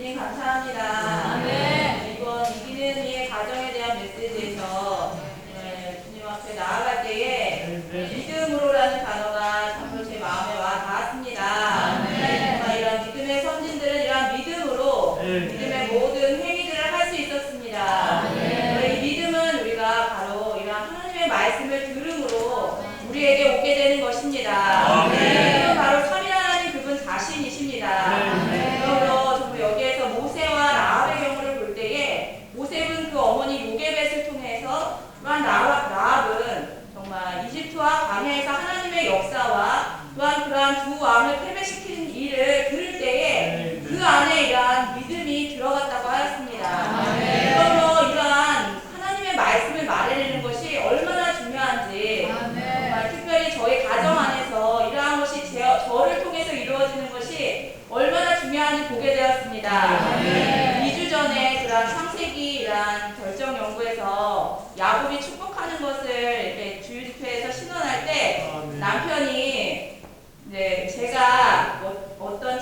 네, 감사합니다.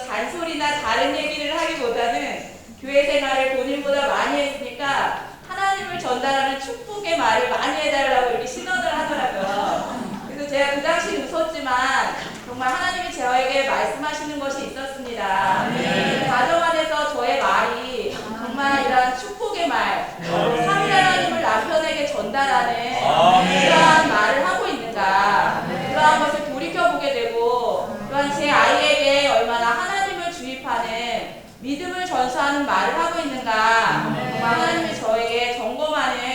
잔소리나 다른 얘기를 하기보다는 교회 생활을 본인보다 많이 했으니까 하나님을 전달하는 축복의 말을 많이 해달라고 이렇게 신언을 하더라고요. 그래서 제가 그 당시 웃었지만 정말 하나님이 저에게 말씀하시는 것이 있었습니다. 네. 그 가정 안에서 저의 말이 정말 이런 축복의 말, 사위 하나님을 남편에게 전달하는 그러한 말을 하고 있는가, 그러한 것을 돌이켜보게 되고, 또한 제 아이에게 얼마나 게시판에 믿음을 전수하는 말을 하고 있는가? 네. 하나님이 저에게 점검하는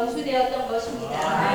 건수되었던 것입니다.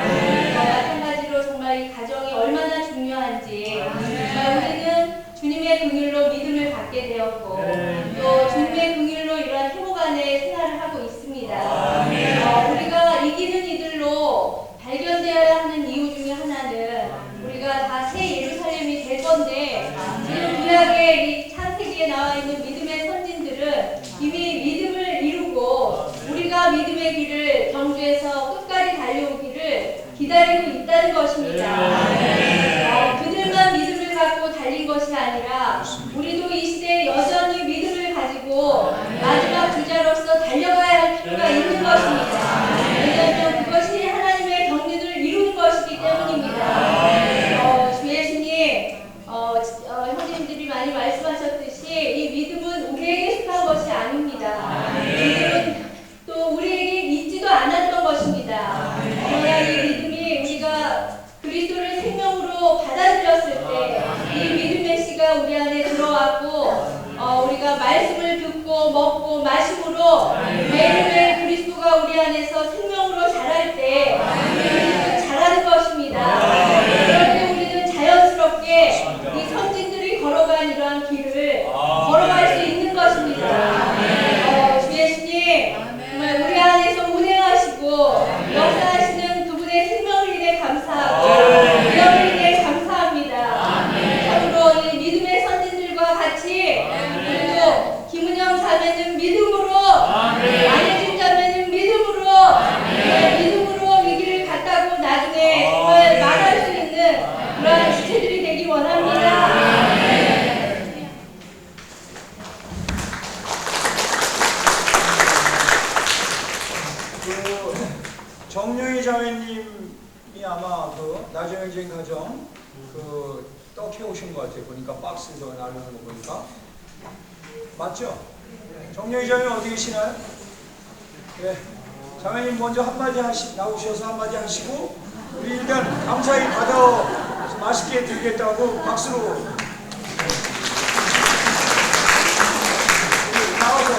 보이시나요? 네. 자매님 먼저 한마디 하시, 나오셔서 한마디 하시고, 우리 일단 감사히 받아 맛있게 드리겠다고 박수로. 나와서.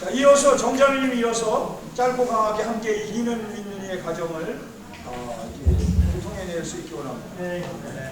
자, 이어서 정자 님 이어서 짧고 강하게 함께 이기는 민민이의 가정을 어, 이렇게 구성해낼 수 있기 원합니다. 네. 네.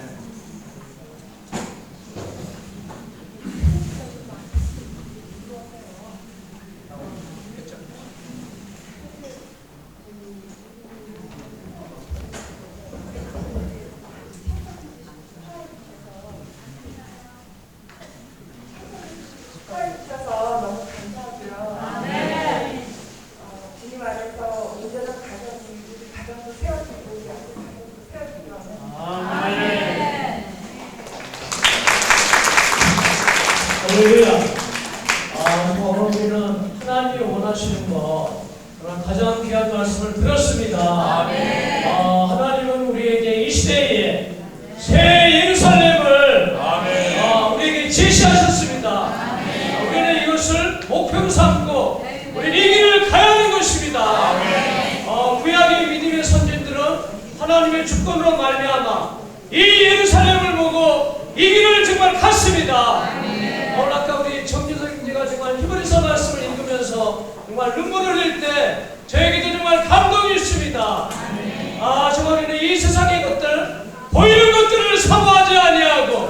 하나님의 주권으로 말미암아 이 예루살렘을 보고 이 길을 정말 갔습니다. 오늘 아까 우리 정준석님가 정말 히브리서 말씀을 읽으면서 정말 눈물을 흘릴 때 저에게도 정말 감동이 있습니다. 아멘. 아 정말 이 세상의 것들 보이는 것들을 사모하지 아니하고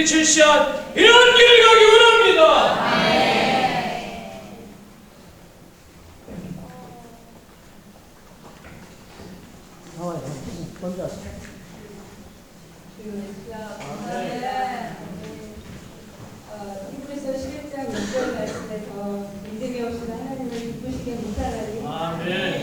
우리 출시한 이런 길을 가기 원합니다. 아멘.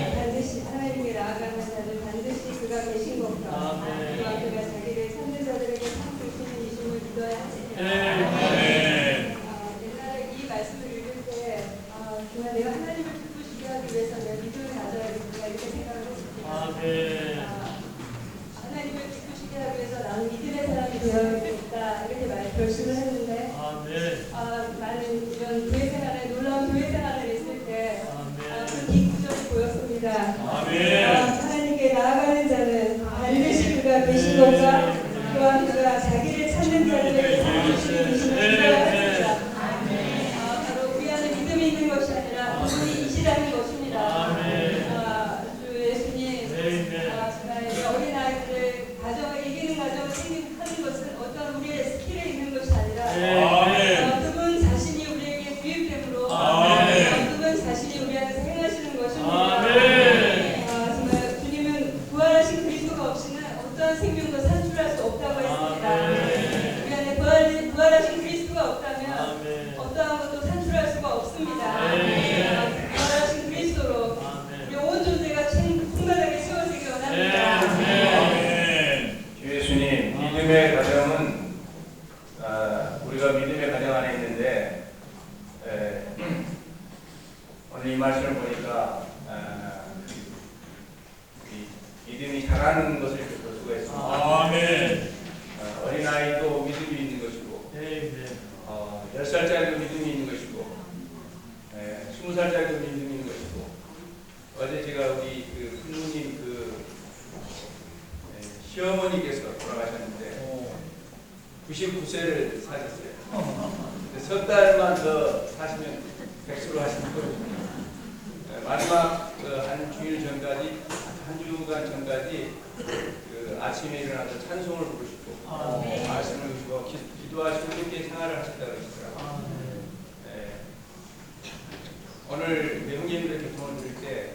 석 달만 더 사시면 백수로 하시는 거예요. 네, 마지막 그 한 주일 전까지 한 주간 전까지 그 아침에 일어나서 찬송을 부르시고 아, 네. 말씀을 주시고 기, 기도하시고 이렇게 생활을 하셨다 그러시더라고요. 아, 네. 오늘 네 형제님들 이렇게 도움을 드릴 때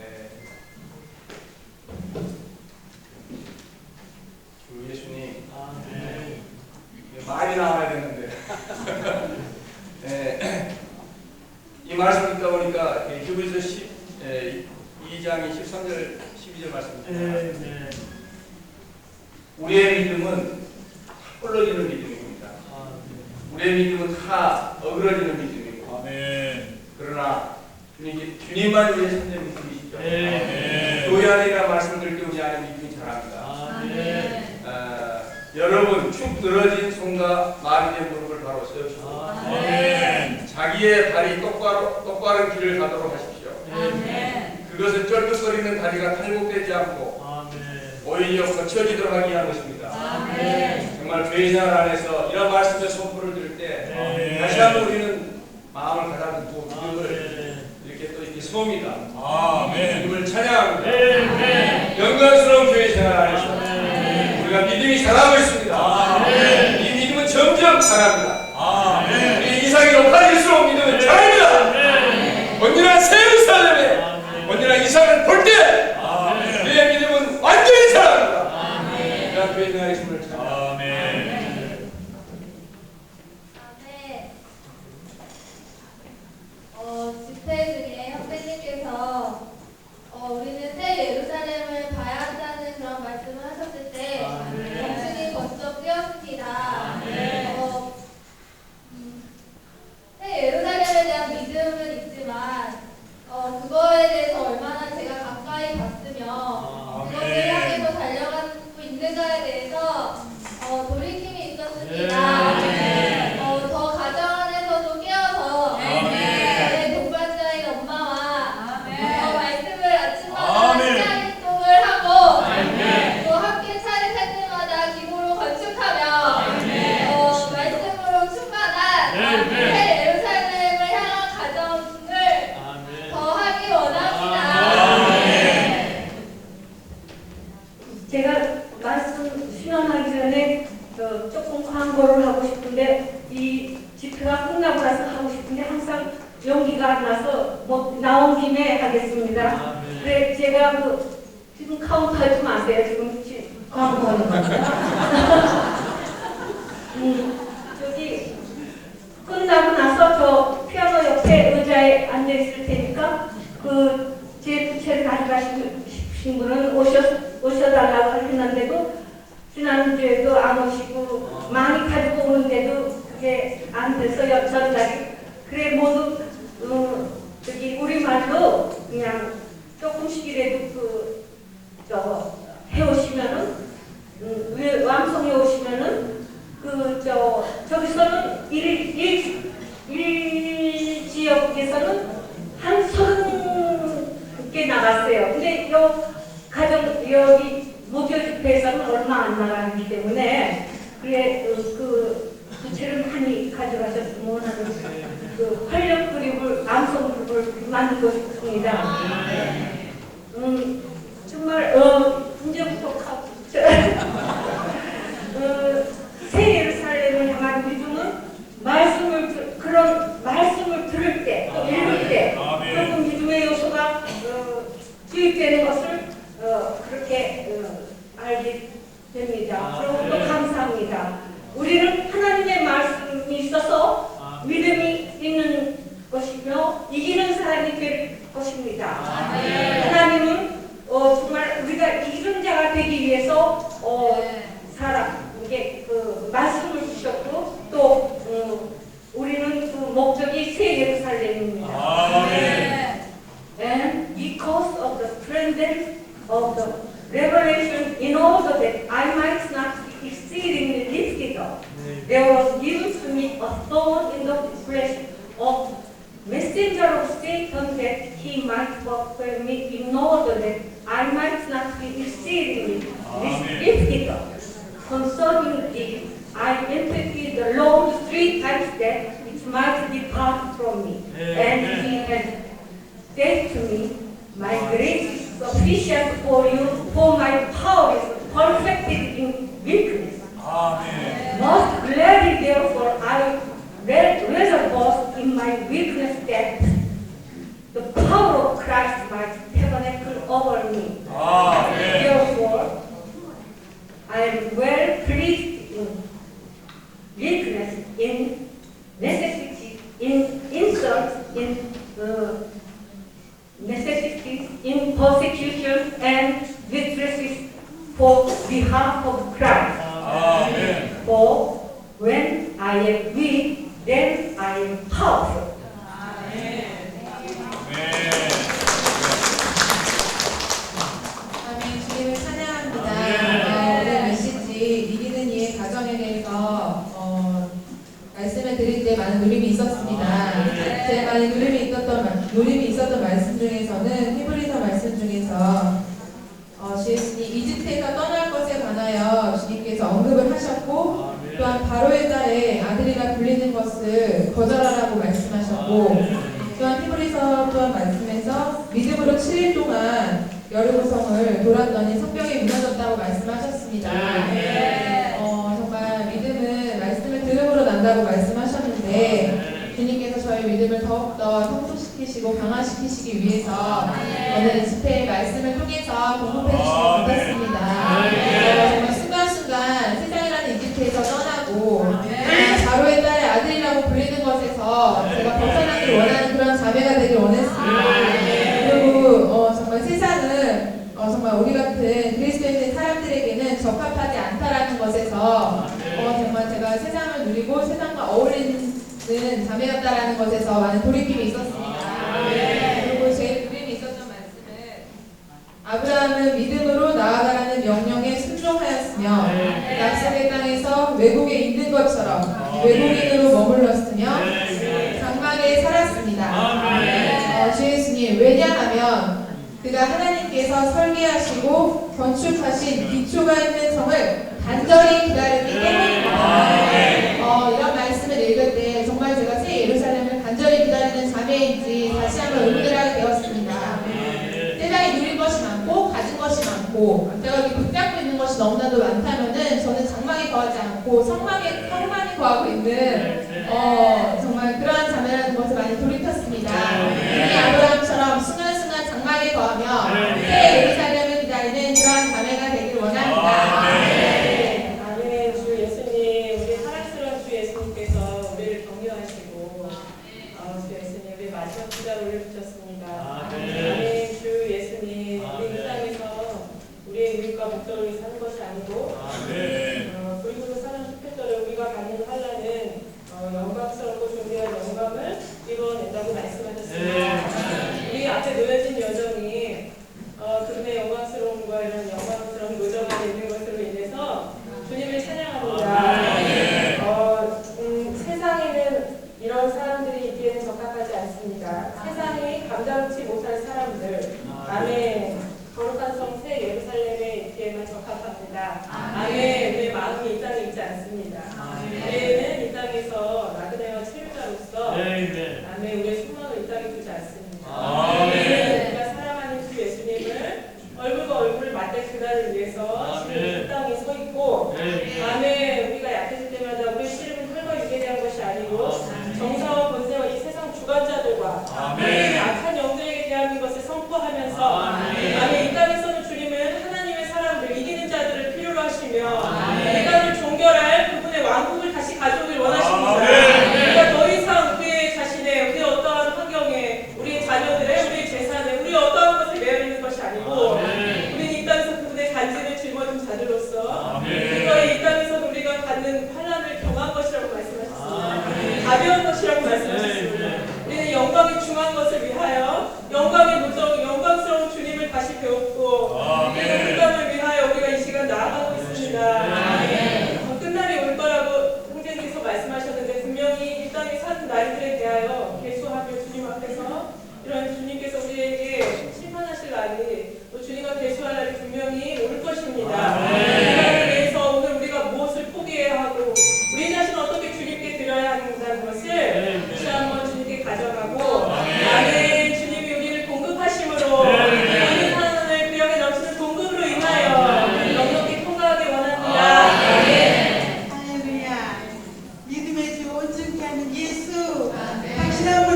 에, 주 예수님 아, 네. 이게 말이 나와야 되는데 에, 이 말씀 듣다 보니까 이 히브리서 10, 에, 2장이 13절 12절 말씀입니다. 네, 네. 우리의 믿음은 홀러지는 믿음입니다. 아, 네. 우리의 믿음은 다 어그러지는 믿음이고 아멘. 그러나 주님, 주님만 우리의 선제 믿음이시죠. 네. 교회 안이라 말씀을 들을 때 우리 안에 믿음이 자랍니다. 아, 네. 아, 여러분 축 늘어진 손과 마비된 무릎을 바로 세우시고 아, 아멘. 자기의 발이 똑바로 똑바른 길을 가도록 하십시오. 네. 그것은 쩔뚝거리는 다리가 탈곡되지 않고 아, 네. 오히려 거쳐지도록 하기 위한 것입니다. 아, 네. 정말 생활 안에서 이런 말씀의 선포를 들을 때 아멘. 다시 한번 우리는 마음을 가다듬고 아, 믿음을 네. 이렇게 또 이렇게 섭니다. 아멘. 믿음을 찬양합니다. 네, 네. 영광스러운 네. 우리가 믿음이 자라고 있습니다. 아멘. 이 믿음은 점점 자랍니다. 아멘. 우리 이상이 높아질수록 믿음은 자랍니다. 네. 언제나 아, 네. 언제나 이상을 볼 때 아멘. 우리의 믿음은 완전히 자랍니다. 아, 그런 교회 생활의 힘을 찬양. 아멘. 네. 어, 집회 중에 형제님께서 어, 우리는 새 예루살렘을 봐야 한다는 그런 말씀을 하셨을 때 아, 네. 정신이 번쩍 뛰었습니다. 아, 네. 어, 음, 새 예루살렘에 대한 믿음은 있지만 어, 그거에 대해서 얼마나 제가 가까이 봤으며 아, 그것을 네. 향해서 달려가고 있는가에 대해서 어, 돌이킴이 있었습니다. 네. 어, 더 가정 안에서도 깨어서 네. 내 동반자인 엄마와 아멘. 어, 말씀을 아침마다 아멘. 시간동을 하고 아멘. 또 함께 차례할 때마다 기도로 건축하며 어, 말씀으로 충만한 네, 네. 새 예루살렘을 향한 가정을 아, 네. 더 하기 원합니다. 아멘. 제가 말씀 수련하기 전에 저 조금 광고를 하고 싶은데 이 집회가 끝나고 나서 하고 싶은데 항상 용기가 안 나서 뭐 나온 김에 하겠습니다. 아, 네. 그래 제가 그 지금 카운트 하지 마세요. 지금 지- 광고하는 겁니다. 음, 저기 끝나고 나서 저 피아노 옆에 의자에 앉아 있을 테니까 그 제 부채를 가져가시고 싶으신 분은 오셔 오셔달라고 했는데도 지난주에도 안 오시고 많이 가지고 오는데도 그게 안 돼서 전달이 그래 모두 어, 저기 우리 말로 그냥 조금씩이라도 그 저 해오시면은 음, 왜 완성해 오시면은 그 저 저기서는 일, 일, 일 지역에서는 한 서른 개 나갔어요. 근데 요 가정 여기 모교 집회에서는 얼마 안 나가기 때문에 그래 어, 그 부채를 많이 가져가셨으면 하는 그 활력 그립을 암송 그룹을 만들 that I might not be exceedingly lifted up, 네. there was given to me a thorn in the flesh of messenger of Satan that he might work for me in order that I might not be exceedingly Amen. concerning this, I entreated the Lord three times that it might depart from me. And he had said to me, My grace is sufficient for you, for my power is perfected in weakness. Amen. Most gladly, therefore, I raise a voice in my weakness that the power of Christ might tabernacle over me. Amen. Therefore, I am well pleased in weakness, in necessity, in insults, in uh, necessities, in persecution. For behalf of Christ. 아멘. For when I am weak, then I am powerful. 아멘 주님을 찬양합니다. 어, 오늘 메시지 이기는 이의 가정에 대해서 어, 말씀을 드릴 때 많은 누림이 있었습니다. 제 많이 누림이 있었던 말- 누림이 있었던 말씀 중에서는 히브리서 말씀 중에서 어, 주예수님 이집트에서 떠날 것에 관하여 주님께서 언급을 하셨고 또한 바로의 딸에 아들이라 불리는 것을 거절하라고 말씀하셨고 또한 히브리서 또한 말씀에서 믿음으로 7일 동안 여리고성을 돌았더니 성벽이 무너졌다고 말씀하셨습니다. 어, 정말 믿음은 말씀을 들음으로 난다고 말씀하셨는데 주님께서 저희 믿음을 더욱더 성숙시키시고 강화시키시기 위해서 오늘 집회의 말씀을 통해서 공급해 주시지 못했습니다. 어, 정말 순간순간 세상이라는 이집트에서 떠나고 바로의 딸의 아들이라고 불리는 것에서 제가 벗어나길 원하는 그런 자매가 되길 원했습니다. 그리고 어, 정말 세상은 어, 정말 우리 같은 그리스도인의 사람들에게는 적합하지 않다라는 것에서 어, 정말 제가 세상을 누리고 세상과 어울리는 자매였다라는 것에서 많은 돌이킴이 있었습니다. 그리고 제 그림이 있었던 말씀은 아브라함은 믿음으로 나아가라는 명령에 순종하였으며 약속의 땅에서 외국에 있는 것처럼 외국인으로 머물렀으며 장막에 살았습니다. 어, 주 예수님 왜냐하면 그가 하나님께서 설계하시고 건축하신 기초가 있는 성을 단절히 기다리기 때문입니다.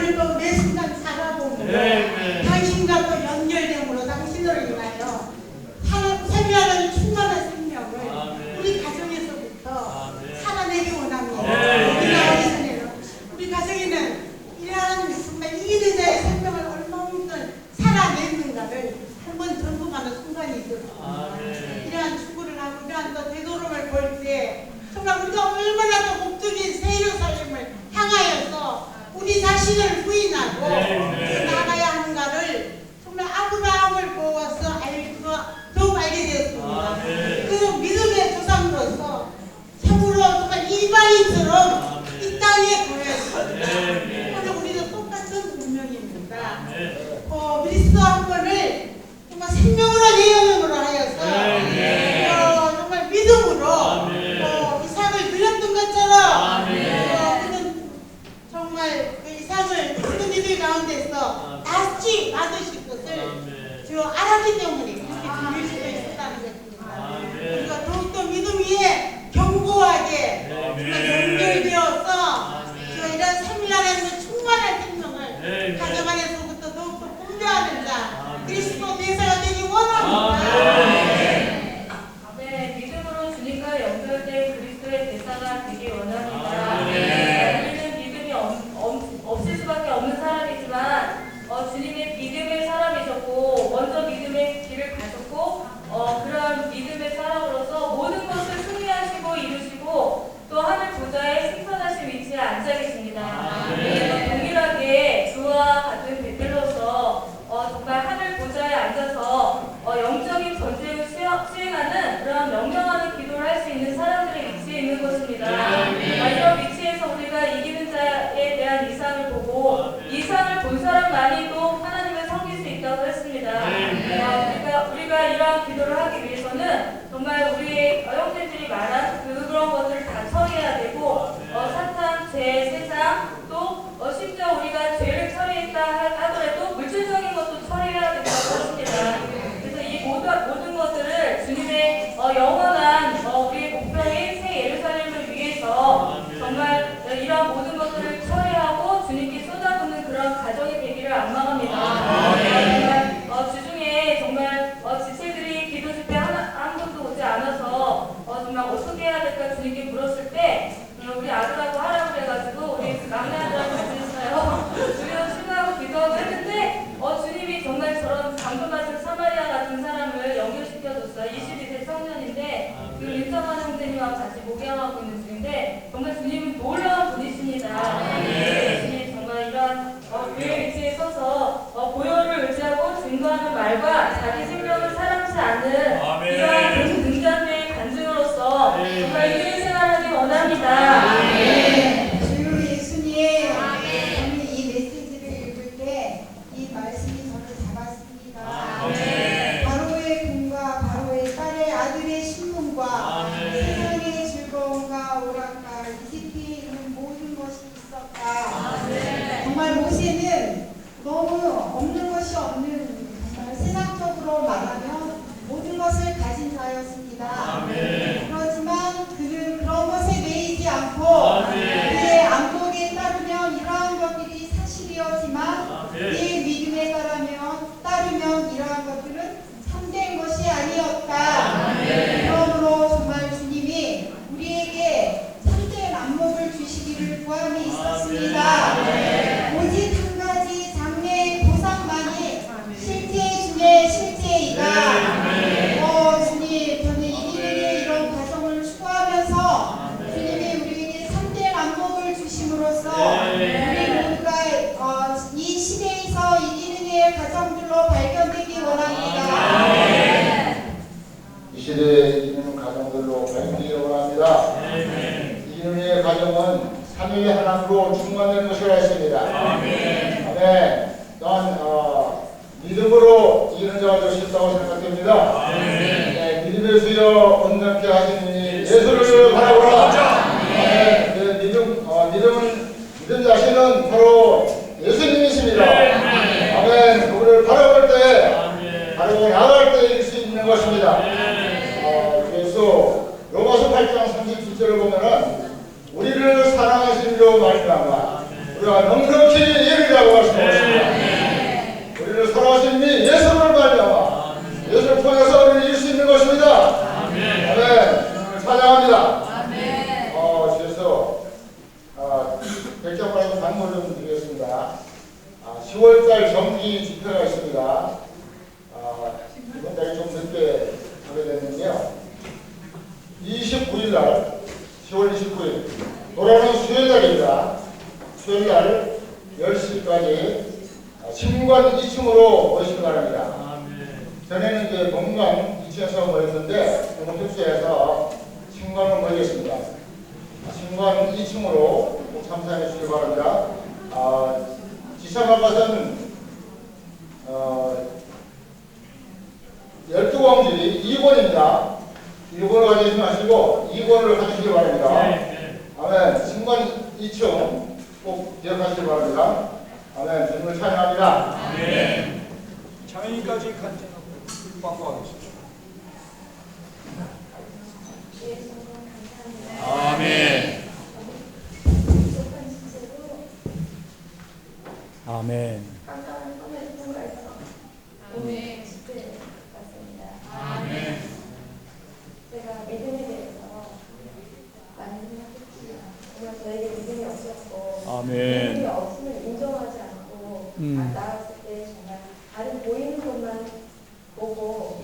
늙어내 순간 살아보는 거야. 네, 네. 있는 사람들의 위치에 있는 것입니다. 네, 네. 아, 이런 위치에서 우리가 이기는 자에 대한 이상을 보고 아, 네. 이상을 본 사람만이 또 하나님을 섬길 수 있다고 했습니다. 아, 그러니까 우리가 이러한 기도를 하기 위해서는 정말 우리의 어영들이 말한 그 그런 것을 다 처리해야 되고 아, 어, 사탄, 죄, 세상 또 어, 심지어 우리가 죄를 처리했다 하더라도 물질적인 것도 처리해야 된다고 했습니다. 그래서 이 모든, 모든 것들을 주님의 어, 영원한 이런 모든 것들을 처리하고 주님께 쏟아붓는 그런 가정이 되기를 안망합니다. 아, 네. 어, 주중에 정말 어, 지체들이 기도실 때 하나, 아무것도 오지 않아서 어, 정말 어떻게 해야 될까 주님께 물었을 때 음, 우리 아들하고 하라고 해가지고 우리 막내 아들하고 같이 있어요. 우리도 신나고 기도하고 했는데 어, 주님이 정말 저런 방금 하신 사마리아 같은 사람을 연결시켜줬어요. 22세 청년인데 아, 지금 네. 인사만 형제님하고 같이 목양하고 있는 중인데 정말 주님은 놀라운 믿습니다. 정말 이런 어, 주의 위치에 서서 어, 보혈을 의지하고 증거하는 말과 자기 생명을 사랑치 않는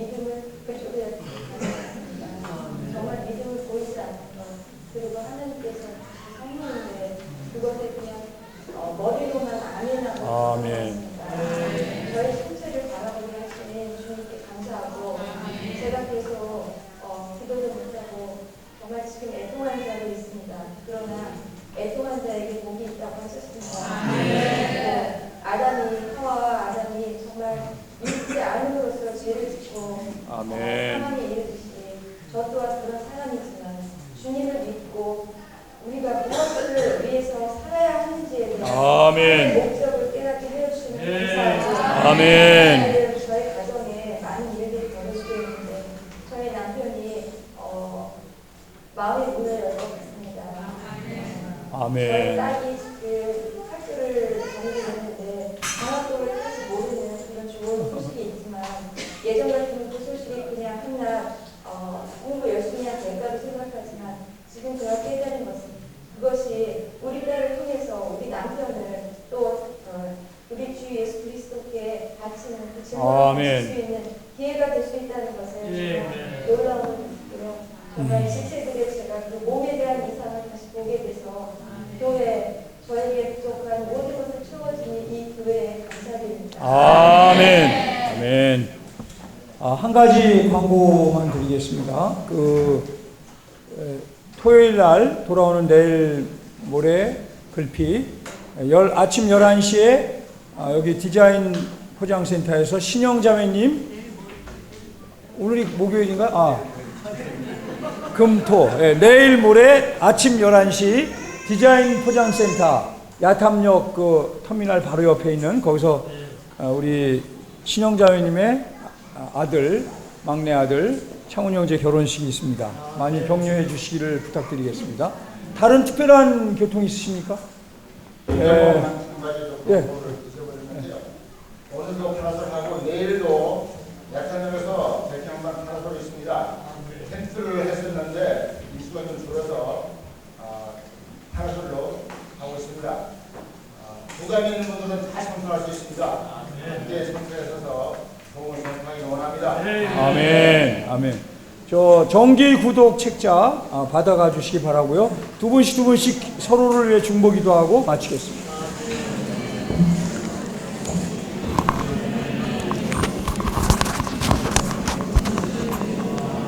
Hagerman, Richard 가지 광고만 드리겠습니다. 그 토요일 날 돌아오는 내일 모레 글피 열, 아침 11시에 아, 여기 디자인 포장센터에서 신영 자매님 오늘이 목요일인가? 아 금토 네, 내일 모레 아침 11시 디자인 포장센터 야탐역 그 터미널 바로 옆에 있는 거기서 아, 우리 신영 자매님의 아, 아들, 막내 아들 창훈 형제 결혼식이 있습니다. 많이 격려해 주시기를 부탁드리겠습니다. 다른 특별한 교통 있으십니까? 예. 예. 오늘도 파송하고 내일도 약산역에서 백형방 파송이 있습니다. 텐트를 했었는데 인수가 좀 줄어서 아, 파송으로 하고 있습니다. 아, 부담 있는 분들은 다 참석할 수 있습니다. 네. 함께 참석하셔서 도움을 정확하게 원합니다. 네. 아멘. 아멘. 저 정기 구독 책자 아, 받아가 주시기 바라고요. 두 분씩 두 분씩 서로를 위해 중보기도 하고 마치겠습니다.